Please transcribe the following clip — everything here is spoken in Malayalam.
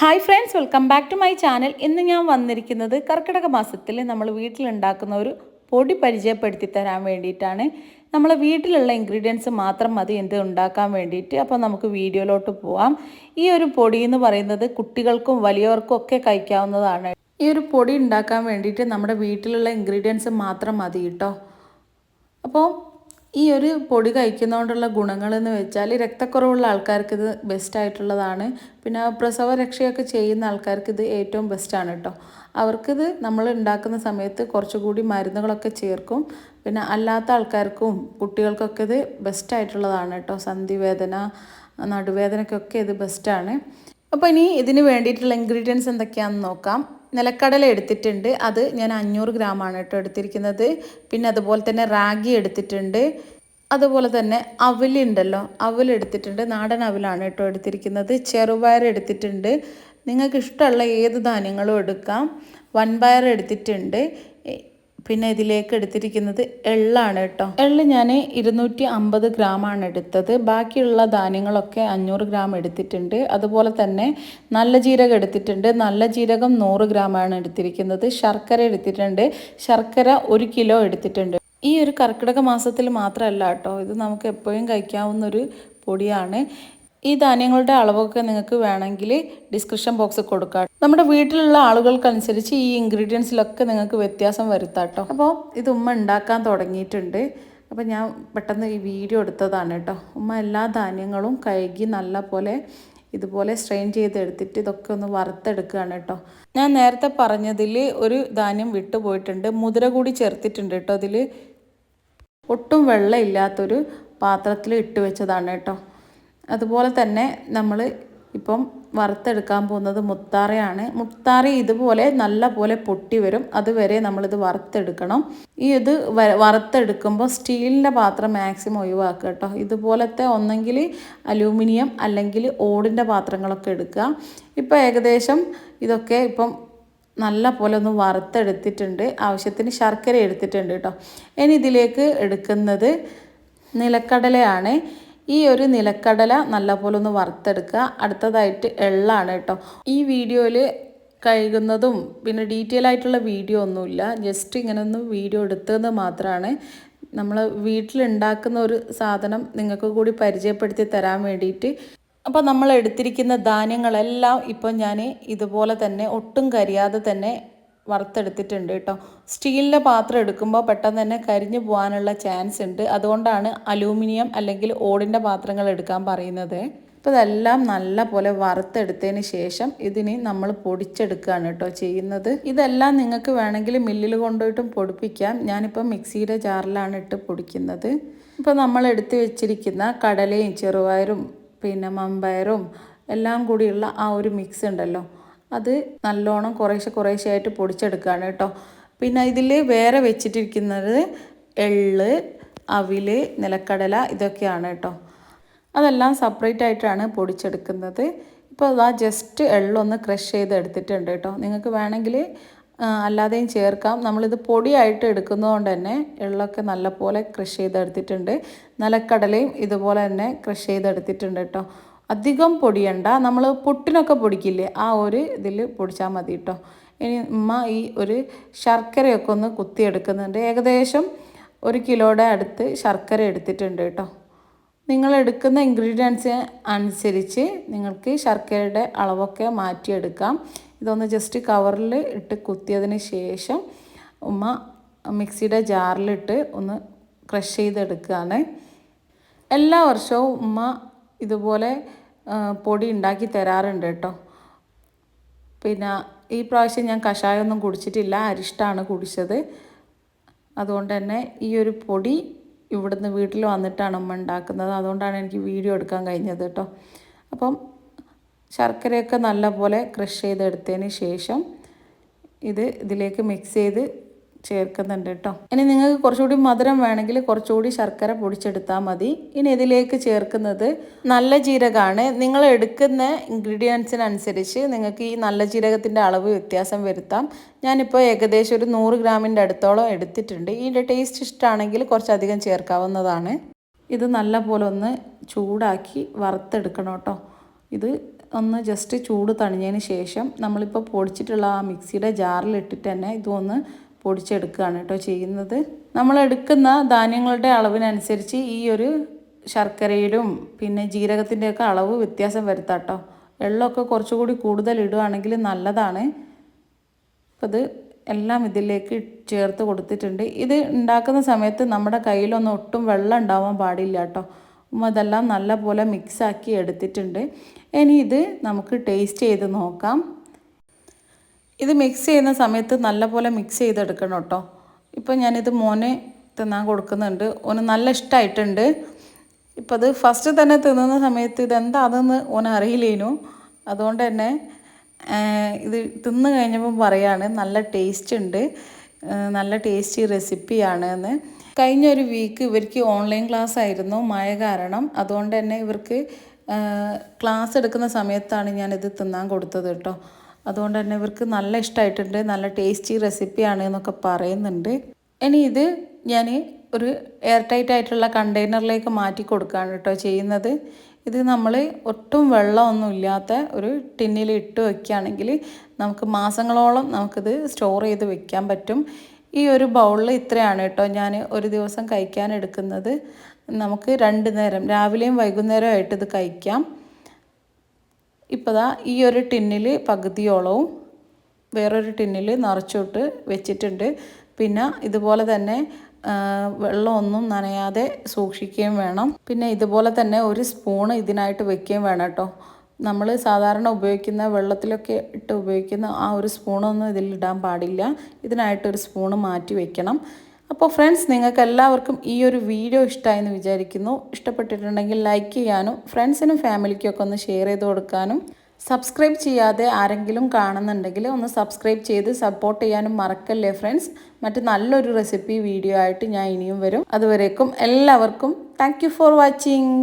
Hi friends welcome back to my channel ഇന്ന് ഞാൻ വന്നിരിക്കുന്നത് കർക്കിടക മാസത്തിൽ നമ്മൾ വീട്ടിലുണ്ടാക്കുന്ന ഒരു പൊടി പരിചയപ്പെടുത്തി തരാൻ വേണ്ടിയിട്ടാണ്. നമ്മൾ വീട്ടിലുള്ള ഇൻഗ്രീഡിയൻസ് മാത്രം മതി എന്ത് ഉണ്ടാക്കാൻ വേണ്ടിയിട്ട്. അപ്പോൾ നമുക്ക് വീഡിയോയിലോട്ട് പോവാം. ഈ ഒരു പൊടി എന്ന് പറയുന്നത് കുട്ടികൾക്കും വലിയവർക്കും ഒക്കെ കഴിക്കാവുന്നതാണ്. ഈ ഒരു പൊടി ഉണ്ടാക്കാൻ വേണ്ടിയിട്ട് നമ്മുടെ വീട്ടിലുള്ള ഇൻഗ്രീഡിയൻസ് മാത്രം മതി കേട്ടോ. അപ്പോൾ ഈ ഒരു പൊടി കഴിക്കുന്നതുകൊണ്ടുള്ള ഗുണങ്ങളെന്ന് വെച്ചാൽ രക്തക്കുറവുള്ള ആൾക്കാർക്ക് ഇത് ബെസ്റ്റ് ആയിട്ടുള്ളതാണ്. പിന്നെ പ്രസവ രക്ഷയൊക്കെ ചെയ്യുന്ന ആൾക്കാർക്ക് ഇത് ഏറ്റവും ബെസ്റ്റാണ് കേട്ടോ അവർക്കിത് നമ്മൾ ഉണ്ടാക്കുന്ന സമയത്ത് കുറച്ചുകൂടി മരുന്നുകളൊക്കെ ചേർക്കും. പിന്നെ അല്ലാത്ത ആൾക്കാർക്കും കുട്ടികൾക്കൊക്കെ ഇത് ബെസ്റ്റ് ആയിട്ടുള്ളതാണ് കേട്ടോ സന്ധിവേദന നടുവേദനയ്ക്കൊക്കെ ഇത് ബെസ്റ്റാണ് അപ്പോൾ ഇനി ഇതിന് വേണ്ടിയിട്ടുള്ള ഇൻഗ്രീഡിയൻസ് എന്തൊക്കെയാണെന്ന് നോക്കാം. നിലക്കടല എടുത്തിട്ടുണ്ട്. അത് ഞാൻ അഞ്ഞൂറ് ഗ്രാമാണ് കേട്ടോ എടുത്തിരിക്കുന്നത്. പിന്നെ അതുപോലെ തന്നെ റാഗി എടുത്തിട്ടുണ്ട്. അതുപോലെ തന്നെ അവലുണ്ടല്ലോ അവൽ എടുത്തിട്ടുണ്ട്. നാടൻ അവലാണ് കേട്ടോ എടുത്തിരിക്കുന്നത്. ചെറുപയർ എടുത്തിട്ടുണ്ട്. നിങ്ങൾക്ക് ഇഷ്ടമുള്ള ഏത് ധാന്യങ്ങളും എടുക്കാം. വൻപയർ എടുത്തിട്ടുണ്ട്. പിന്നെ ഇതിലേക്ക് എടുത്തിരിക്കുന്നത് എള്ളാണ് കേട്ടോ. എള്ള് ഞാൻ ഇരുന്നൂറ്റി അമ്പത് ഗ്രാമാണ് എടുത്തത്. ബാക്കിയുള്ള ധാന്യങ്ങളൊക്കെ അഞ്ഞൂറ് ഗ്രാം എടുത്തിട്ടുണ്ട്. അതുപോലെ തന്നെ നല്ല ജീരകം എടുത്തിട്ടുണ്ട്. നല്ല ജീരകം നൂറ് ഗ്രാമാണ് എടുത്തിരിക്കുന്നത്. ശർക്കര എടുത്തിട്ടുണ്ട്. ശർക്കര ഒരു കിലോ എടുത്തിട്ടുണ്ട്. ഈ ഒരു കർക്കിടക മാസത്തിൽ മാത്രമല്ല കേട്ടോ ഇത് നമുക്ക് എപ്പോഴും കഴിക്കാവുന്നൊരു പൊടിയാണ്. ഈ ധാന്യങ്ങളുടെ അളവൊക്കെ നിങ്ങൾക്ക് വേണമെങ്കിൽ ഡിസ്ക്രിപ്ഷൻ ബോക്സിൽ കൊടുക്കാം. നമ്മുടെ വീട്ടിലുള്ള ആളുകൾക്കനുസരിച്ച് ഈ ഇൻഗ്രീഡിയൻസിലൊക്കെ നിങ്ങൾക്ക് വ്യത്യാസം വരുത്താട്ടോ. അപ്പോൾ ഇത് ഉമ്മ ഉണ്ടാക്കാൻ തുടങ്ങിയിട്ടുണ്ട്. അപ്പോൾ ഞാൻ പെട്ടെന്ന് ഈ വീഡിയോ എടുത്തതാണ് കേട്ടോ. ഉമ്മ എല്ലാ ധാന്യങ്ങളും കഴുകി നല്ല പോലെ ഇതുപോലെ സ്ട്രെയിൻ ചെയ്തെടുത്തിട്ട് ഇതൊക്കെ ഒന്ന് വറുത്തെടുക്കുകയാണ് കേട്ടോ. ഞാൻ നേരത്തെ പറഞ്ഞതിൽ ഒരു ധാന്യം വിട്ടുപോയിട്ടുണ്ട് മുതിര കൂടി ചേർത്തിട്ടുണ്ട് കേട്ടോ അതിൽ ഒട്ടും വെള്ളമില്ലാത്തൊരു പാത്രത്തിൽ ഇട്ട് വെച്ചതാണ് കേട്ടോ. അതുപോലെ തന്നെ നമ്മൾ ഇപ്പം വറുത്തെടുക്കാൻ പോകുന്നത് മുത്താറയാണ്. മുത്താറ ഇതുപോലെ നല്ല പോലെ പൊട്ടി വരും. അതുവരെ നമ്മളിത് വറുത്തെടുക്കണം. ഈ ഇത് വറുത്തെടുക്കുമ്പോൾ സ്റ്റീലിന്റെ പാത്രം മാക്സിമം ഒഴിവാക്കുക കേട്ടോ. ഇതുപോലത്തെ ഒന്നെങ്കിൽ അലൂമിനിയം അല്ലെങ്കിൽ ഓടിന്റെ പാത്രങ്ങളൊക്കെ എടുക്കുക. ഇപ്പോൾ ഏകദേശം ഇതൊക്കെ ഇപ്പം നല്ല പോലെ ഒന്ന് വറുത്തെടുത്തിട്ടുണ്ട്. ആവശ്യത്തിന് ശർക്കര എടുത്തിട്ടുണ്ട് കേട്ടോ. ഇനി ഇതിലേക്ക് എടുക്കുന്നത് നിലക്കടലയാണ്. ഈ ഒരു നിലക്കടല നല്ലപോലെ ഒന്ന് വറുത്തെടുക്കുക. അടുത്തതായിട്ട് എള്ളാണ് കേട്ടോ. ഈ വീഡിയോയിൽ കഴുകുന്നതും പിന്നെ ഡീറ്റെയിൽ ആയിട്ടുള്ള വീഡിയോ ഒന്നുമില്ല. ജസ്റ്റ് ഇങ്ങനെ ഒന്ന് വീഡിയോ എടുത്തത് മാത്രമാണ്. നമ്മൾ വീട്ടിലുണ്ടാക്കുന്ന ഒരു സാധനം നിങ്ങൾക്ക് കൂടി പരിചയപ്പെടുത്തി തരാൻ വേണ്ടിയിട്ട്. അപ്പോൾ നമ്മൾ എടുത്തിരിക്കുന്ന ധാന്യങ്ങളെല്ലാം ഇപ്പം ഞാൻ ഇതുപോലെ തന്നെ ഒട്ടും കരിയാതെ തന്നെ വറുത്തെടുത്തിട്ടുണ്ട് കേട്ടോ. സ്റ്റീലിന്റെ പാത്രം എടുക്കുമ്പോൾ പെട്ടെന്ന് തന്നെ കരിഞ്ഞു പോകാനുള്ള ചാൻസ് ഉണ്ട്. അതുകൊണ്ടാണ് അലൂമിനിയം അല്ലെങ്കിൽ ഓടിന്റെ പാത്രങ്ങൾ എടുക്കാൻ പറയുന്നത്. അപ്പോൾ ഇതെല്ലാം നല്ല പോലെ വറുത്തെടുത്തതിന് ശേഷം ഇതിനെ നമ്മൾ പൊടിച്ചെടുക്കുകയാണ് കേട്ടോ ചെയ്യുന്നത്. ഇതെല്ലാം നിങ്ങൾക്ക് വേണമെങ്കിൽ മില്ലിൽ കൊണ്ടുപോയിട്ടും പൊടിപ്പിക്കാം. ഞാനിപ്പോൾ മിക്സിയുടെ ജാറിലാണ് ഇട്ട് പൊടിക്കുന്നത്. ഇപ്പോൾ നമ്മൾ എടുത്തു വെച്ചിരിക്കുന്ന കടലയും ചെറുപയറും പിന്നെ മമ്പയറും എല്ലാം കൂടിയുള്ള ആ ഒരു മിക്സ് ഉണ്ടല്ലോ. അത് നല്ലോണം കുറേശ്ശെ കുറേശ്ശെ ആയിട്ട് പൊടിച്ചെടുക്കുകയാണ് കേട്ടോ. പിന്നെ ഇതിൽ വേറെ വെച്ചിട്ടിരിക്കുന്നത് എള്ള് അവിൽ നിലക്കടല ഇതൊക്കെയാണ് കേട്ടോ. അതെല്ലാം സെപ്പറേറ്റ് ആയിട്ടാണ് പൊടിച്ചെടുക്കുന്നത്. ഇപ്പോൾ അതാ ജസ്റ്റ് എള്ളൊന്ന് ക്രഷ് ചെയ്ത് എടുത്തിട്ടുണ്ട് കേട്ടോ. നിങ്ങൾക്ക് വേണമെങ്കിൽ അല്ലാതെയും ചേർക്കാം. നമ്മളിത് പൊടിയായിട്ട് എടുക്കുന്നതുകൊണ്ട് തന്നെ എള്ളൊക്കെ നല്ലപോലെ ക്രഷ് ചെയ്തെടുത്തിട്ടുണ്ട്. നിലക്കടലയും ഇതുപോലെ തന്നെ ക്രഷ് ചെയ്തെടുത്തിട്ടുണ്ട് കേട്ടോ. അധികം പൊടിയണ്ട. നമ്മൾ പൊട്ടിനൊക്കെ പൊടിക്കില്ലേ? ആ ഒരു ഇതിൽ പൊടിച്ചാൽ മതി കേട്ടോ ഇനി ഉമ്മ ഈ ഒരു ശർക്കരയൊക്കെ ഒന്ന് കുത്തിയെടുക്കുന്നുണ്ട്. ഏകദേശം ഒരു കിലോയുടെ അടുത്ത് ശർക്കര എടുത്തിട്ടുണ്ട് കേട്ടോ നിങ്ങൾ എടുക്കുന്ന ഇൻഗ്രീഡിയൻസ് അനുസരിച്ച് നിങ്ങൾക്ക് ശർക്കരയുടെ അളവൊക്കെ മാറ്റിയെടുക്കാം. ഇതൊന്ന് ജസ്റ്റ് കവറിൽ ഇട്ട് കുത്തിയതിന് ശേഷം ഉമ്മ മിക്സിയുടെ ജാറിലിട്ട് ഒന്ന് ക്രഷ് ചെയ്തെടുക്കുകയാണ് എല്ലാ വർഷവും ഉമ്മ ഇതുപോലെ പൊടി ഉണ്ടാക്കി തരാറുണ്ട് കേട്ടോ. പിന്നെ ഈ പ്രാവശ്യം ഞാൻ കഷായമൊന്നും കുടിച്ചിട്ടില്ല അരിഷ്ടമാണ് കുടിച്ചത്. അതുകൊണ്ട് തന്നെ ഈ ഒരു പൊടി ഇവിടുന്ന് വീട്ടിൽ വന്നിട്ടാണ് അമ്മ ഉണ്ടാക്കുന്നത്. അതുകൊണ്ടാണ് എനിക്ക് വീഡിയോ എടുക്കാൻ കഴിഞ്ഞത് കേട്ടോ. അപ്പം ശർക്കരയൊക്കെ നല്ലപോലെ ക്രഷ് ചെയ്തെടുത്തതിന് ശേഷം ഇത് ഇതിലേക്ക് മിക്സ് ചെയ്ത് ചേർക്കുന്നുണ്ട് കേട്ടോ. ഇനി നിങ്ങൾക്ക് കുറച്ചുകൂടി മധുരം വേണമെങ്കിൽ കുറച്ചുകൂടി ശർക്കര പൊടിച്ചെടുത്താൽ മതി. ഇനി ഇതിലേക്ക് ചേർക്കുന്നത് നല്ല ജീരകമാണ്. നിങ്ങൾ എടുക്കുന്ന ഇൻഗ്രീഡിയൻസിനനുസരിച്ച് നിങ്ങൾക്ക് ഈ നല്ല ജീരകത്തിന്റെ അളവ് വ്യത്യാസം വരുത്താം. ഞാനിപ്പോൾ ഏകദേശം ഒരു നൂറ് ഗ്രാമിന്റെ അടുത്തോളം എടുത്തിട്ടുണ്ട്. ഇതിന്റെ ടേസ്റ്റ് ഇഷ്ടമാണെങ്കിൽ കുറച്ചധികം ചേർക്കാവുന്നതാണ്. ഇത് നല്ല പോലെ ഒന്ന് ചൂടാക്കി വറുത്തെടുക്കണം കേട്ടോ. ഇത് ഒന്ന് ജസ്റ്റ് ചൂട് തണിഞ്ഞതിന് ശേഷം നമ്മളിപ്പോൾ പൊടിച്ചിട്ടുള്ള ആ മിക്സിയുടെ ജാറിലിട്ടിട്ട് തന്നെ ഇതൊന്ന് പൊടിച്ചെടുക്കുകയാണ് കേട്ടോ ചെയ്യുന്നത്. നമ്മൾ എടുക്കുന്ന ധാന്യങ്ങളുടെ അളവിനനുസരിച്ച് ഈ ഒരു ശർക്കരയിലും പിന്നെ ജീരകത്തിന്റെയൊക്കെ അളവ് വ്യത്യാസം വരുത്താം കേട്ടോ. വെള്ളമൊക്കെ കുറച്ചുകൂടി കൂടുതൽ ഇടുകയാണെങ്കിൽ നല്ലതാണ്. അപ്പോൾ ഇത് എല്ലാം ഇതിലേക്ക് ചേർത്ത് കൊടുത്തിട്ടുണ്ട്. ഇത് ഉണ്ടാക്കുന്ന സമയത്ത് നമ്മുടെ കയ്യിലൊന്നും ഒട്ടും വെള്ളം ഉണ്ടാവാൻ പാടില്ല കേട്ടോ. ഉമ്മ ഇതെല്ലാം നല്ലപോലെ മിക്സാക്കി എടുത്തിട്ടുണ്ട്. ഇനി ഇത് നമുക്ക് ടേസ്റ്റ് ചെയ്ത് നോക്കാം. ഇത് മിക്സ് ചെയ്യുന്ന സമയത്ത് നല്ലപോലെ മിക്സ് ചെയ്തെടുക്കണം കേട്ടോ. ഇപ്പോൾ ഞാനിത് മോനെ തിന്നാൻ കൊടുക്കുന്നുണ്ട്. ഓന് നല്ല ഇഷ്ടമായിട്ടുണ്ട് ഇപ്പം അത് ഫസ്റ്റ് തന്നെ തിന്നുന്ന സമയത്ത് ഇതെന്താണെന്ന് ഓന് അറിയില്ലേനു. അതുകൊണ്ട് തന്നെ ഇത് തിന്ന് കഴിഞ്ഞപ്പം പറയാണ് നല്ല ടേസ്റ്റ് ഉണ്ട് നല്ല ടേസ്റ്റി റെസിപ്പിയാണ് എന്ന് കഴിഞ്ഞ ഒരു വീക്ക് ഇവർക്ക് ഓൺലൈൻ ക്ലാസ് ആയിരുന്നു മായ കാരണം. അതുകൊണ്ട് തന്നെ ഇവർക്ക് ക്ലാസ് എടുക്കുന്ന സമയത്താണ് ഞാനിത് തിന്നാൻ കൊടുത്തത് കേട്ടോ. അതുകൊണ്ട് തന്നെ ഇവർക്ക് നല്ല ഇഷ്ടമായിട്ടുണ്ട് നല്ല ടേസ്റ്റി റെസിപ്പിയാണ് എന്നൊക്കെ പറയുന്നുണ്ട്. ഇനി ഇത് ഞാൻ ഒരു എയർ ടൈറ്റ് ആയിട്ടുള്ള കണ്ടെയ്നറിലേക്ക് മാറ്റി കൊടുക്കുകയാണ് കേട്ടോ ചെയ്യുന്നത്. ഇത് നമ്മൾ ഒട്ടും വെള്ളമൊന്നും ഇല്ലാത്ത ഒരു ടിന്നിൽ ഇട്ട് വയ്ക്കുകയാണെങ്കിൽ നമുക്ക് മാസങ്ങളോളം നമുക്കിത് സ്റ്റോർ ചെയ്ത് വെക്കാൻ പറ്റും. ഈ ഒരു ബൗളിൽ ഇത്രയാണ് കേട്ടോ ഞാൻ ഒരു ദിവസം കഴിക്കാൻ എടുക്കുന്നത്. നമുക്ക് രണ്ട് നേരം രാവിലെയും വൈകുന്നേരമായിട്ട് ഇത് കഴിക്കാം. ഇപ്പോൾ ദാ ഈ ഒരു ടിന്നിൽ പകുതിയോളവും വേറൊരു ടിന്നിൽ നിറച്ചോട്ട് വെച്ചിട്ടുണ്ട്. പിന്നെ ഇതുപോലെ തന്നെ വെള്ളമൊന്നും നനയാതെ സൂക്ഷിക്കുകയും വേണം. പിന്നെ ഇതുപോലെ തന്നെ ഒരു സ്പൂണ് ഇതിനായിട്ട് വെക്കുകയും വേണം കേട്ടോ. നമ്മൾ സാധാരണ ഉപയോഗിക്കുന്ന വെള്ളത്തിലൊക്കെ ഇട്ട് ഉപയോഗിക്കുന്ന ആ ഒരു സ്പൂണൊന്നും ഇതിലിടാൻ പാടില്ല. ഇതിനായിട്ടൊരു സ്പൂണ് മാറ്റി വെക്കണം. അപ്പോൾ ഫ്രണ്ട്സ് നിങ്ങൾക്ക് എല്ലാവർക്കും ഈ ഒരു വീഡിയോ ഇഷ്ടമായെന്ന് വിചാരിക്കുന്നു. ഇഷ്ടപ്പെട്ടിട്ടുണ്ടെങ്കിൽ ലൈക്ക് ചെയ്യാനും ഫ്രണ്ട്സിനും ഫാമിലിക്കും ഒക്കെ ഒന്ന് ഷെയർ ചെയ്ത് കൊടുക്കാനും സബ്സ്ക്രൈബ് ചെയ്യാതെ ആരെങ്കിലും കാണുന്നുണ്ടെങ്കിൽ ഒന്ന് സബ്സ്ക്രൈബ് ചെയ്ത് സപ്പോർട്ട് ചെയ്യാനും മറക്കല്ലേ ഫ്രണ്ട്സ്? മറ്റ് നല്ലൊരു റെസിപ്പി വീഡിയോ ആയിട്ട് ഞാൻ ഇനിയും വരും. അതുവരേക്കും എല്ലാവർക്കും താങ്ക് ഫോർ വാച്ചിങ്